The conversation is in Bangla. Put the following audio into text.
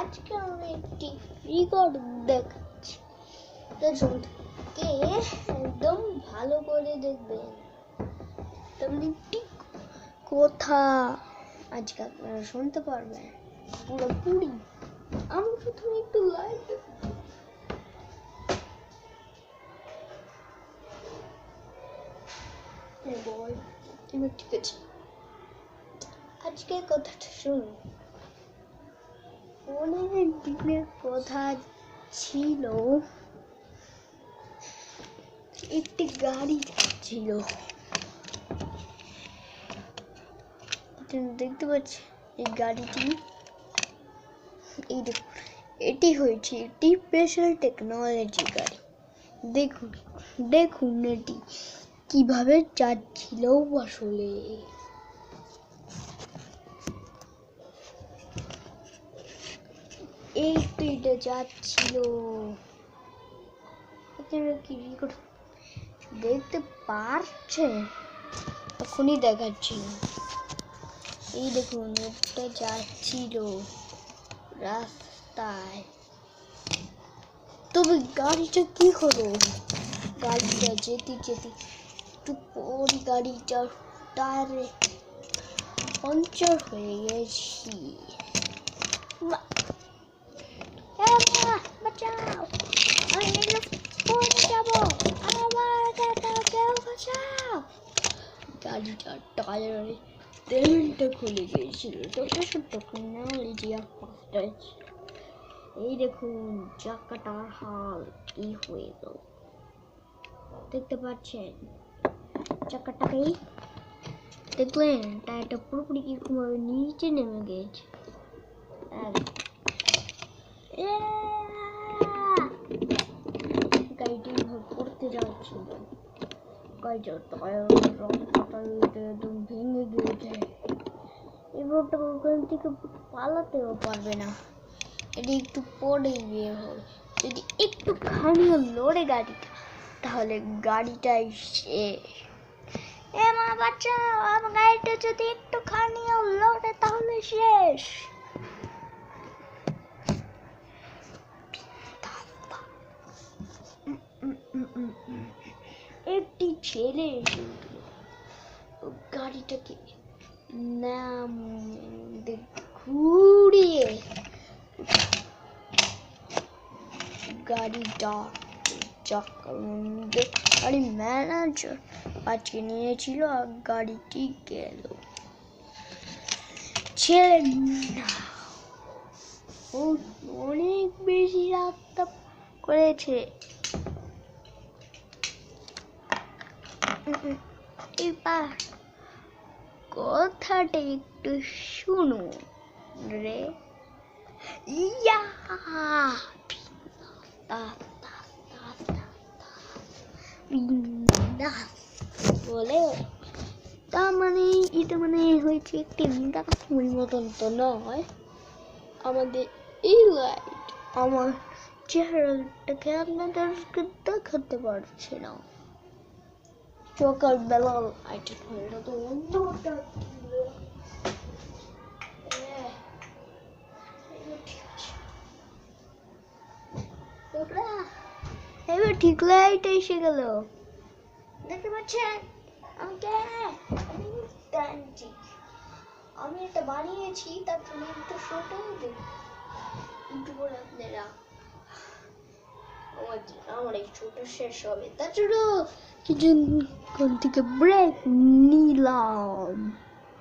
আজকে আমি একটি রেকর্ড দেখাচ্ছি। কে একদম ভালো করে দেখবেন। তেমনি ঠিক কথা? আজকে আপনারা শুনতে পারবেন। পুরোপুরি আমি প্রথমে একটু লাইট বল ঠিক আছে কথাটা শুনুন। দিনের কথা ছিল। একটি গাড়ি ছিল। দেখতে পাচ্ছি এই গাড়িটি। এই দেখুন এটি হয়েছে একটি স্পেশাল টেকনোলজি গাড়ি। দেখুন দেখুন এটি কীভাবে যাচ্ছিল আসলে। এই স্পিডে যাচ্ছিল কি দেখতে পারছে? এখনই দেখাচ্ছি। এই দেখুন একটা যাচ্ছিল রাস্তায়। তবে গাড়িটা কি হলো? গাড়িটা যেতে যেতে একটু পর গাড়িটা টায়ারে পাঞ্চার হয়ে গেছি। বাঁচাও আমি পড়ে যাব আমার কাকা কেউ বাঁচাও গাড়িটা টায়ারে তেলটা খুলে গিয়েছিল ছোট ছোট টেকনোলজি আর ফাস্টেজ এই দেখুন চাকাটার হাল কি হয়ে গেল দেখতে পাচ্ছেন চাকাটাকেই দেখলেন, টায়ারটা পুরোপুরি কীরকম ভাবে নিচে নেমে গেছে। আর গাড়িটি পড়তে যাচ্ছিল গাড়িটা টায়ার রাস্তাটা একদম ভেঙে গিয়েছে। এবারটা ওখান থেকে পালাতেও পারবে না। এটি একটু পরেই বের হবে যদি একটু খানিও লড়ে গাড়িটা, তাহলে গাড়িটাই শেষ। এ মা বাচ্চা, আমার গাড়িটা যদি একটু খানিও লড়ে, তাহলে শেষ। একটি ছেলে গাড়িটাকে নাম ঘুরিয়ে গাড়িটা গাড়ি ম্যানেজার আজকে নিয়েছিল আর গাড়িটি গেল। ছেলে অনেক বেশি রাস্তা করেছে। এবার কথাটা একটু শুনো রে। ইয়া! তা তা তা তা তা। বলে, তার মানে এটা মানে হয়েছে একটি বিন্দাসের মতন তো নয়। আমাদের এই লাইট আমার চেহারাটাকে আপনাদেরকে দেখাতে পারছে না। হলো তো অন্ধকারটা ছিল। হ্যাঁ, এবার ঠিক আছে। এবার ঠিক লাইট এসে গেল দেখতে পাচ্ছেন আমাকে আমি আমি এটা বানিয়েছি তার জন্য একটু ফটো দেব একটু করে আপনারা আমার এই ছোট শেষ হবে। তাছাড়া কিছু কোন থেকে ব্রেক নিলাম।